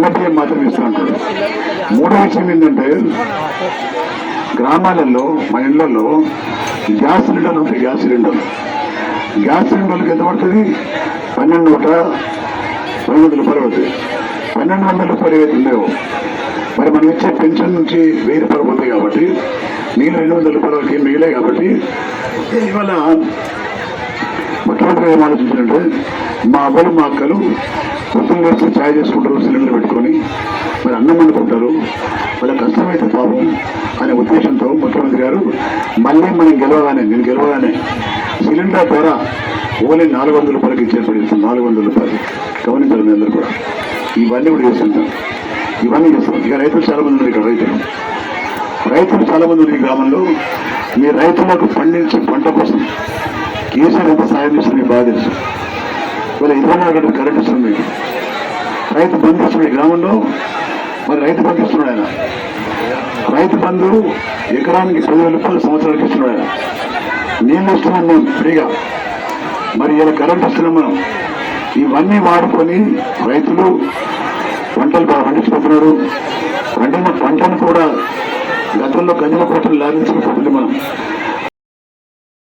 కాబట్టి మాత్రం ఇస్తా అంటాడు మూడో విషయం ఏంటంటే గ్రామాలలో మా ఇళ్ళలో గ్యాస్ సిలిండర్లు ఉంటాయి గ్యాస్ సిలిండర్లు గ్యాస్ సిలిండర్లకు ఎంత పడుతుంది? పన్నెండు నూట రెండు వందల రూపాయలు పడుతుంది. పన్నెండు వందల రూపాయలు ఏవైతే మరి మనం ఇచ్చే పెన్షన్ నుంచి వెయ్యి రూపాయలు పోతాయి కాబట్టి మిగిలిన రెండు వందల రూపాయలకి మిగిలే కాబట్టి ఇవాళ ఏం ఆలోచించారంటే మా అవ్వలు మా అక్కలు పొద్దున్న వచ్చి ఛాయ్ చేసుకుంటారు సిలిండర్ పెట్టుకొని. మరి అన్నం వండుకుంటారు. వాళ్ళ కష్టమైతే పాపం అనే ఉద్దేశంతో ముఖ్యమంత్రి గారు మళ్ళీ మనం గెలవగానే నేను గెలవగానే సిలిండర్ ధర ఓన్లీ నాలుగు వందల రూపాయలకి ఇచ్చేపడిస్తాం నాలుగు వందల రూపాయలు. గమనించాలి మీ అందరూ కూడా. ఇవన్నీ కూడా చేస్తుంటాం. ఇవన్నీ చేస్తాం. ఇక రైతులు చాలా మంది ఉన్నారు ఇక్కడ రైతులు. రైతులు చాలా మంది ఉన్నారు ఈ గ్రామంలో. మీ రైతులకు పండించే పంట కోసం కేసీఆర్ ఎంత సాయం చేస్తుంది మీకు బాగా తెలుసు. ఇవాళ ఇరవై గంటలు కరెంట్ ఇస్తుంది మీకు. రైతు బంధు ఇస్తున్నాడు గ్రామంలో. మరి రైతు బంధు ఇస్తున్నాడు ఆయన. రైతు బంధు ఎకరానికి పదివేల రూపాయలు సంవత్సరానికి ఇస్తున్నాడు ఆయన. నీళ్ళు ఇస్తున్నాం మేము ఫ్రీగా. మరి ఇలా కరెంట్ ఇస్తున్నాం మనం. ఇవన్నీ వాడుకొని రైతులు పంటలు బాగా పండించుకుంటున్నారు. పంటను పంటను కూడా గతంలో గంజల కోటలు లాగించుకుపోతుంది మనం.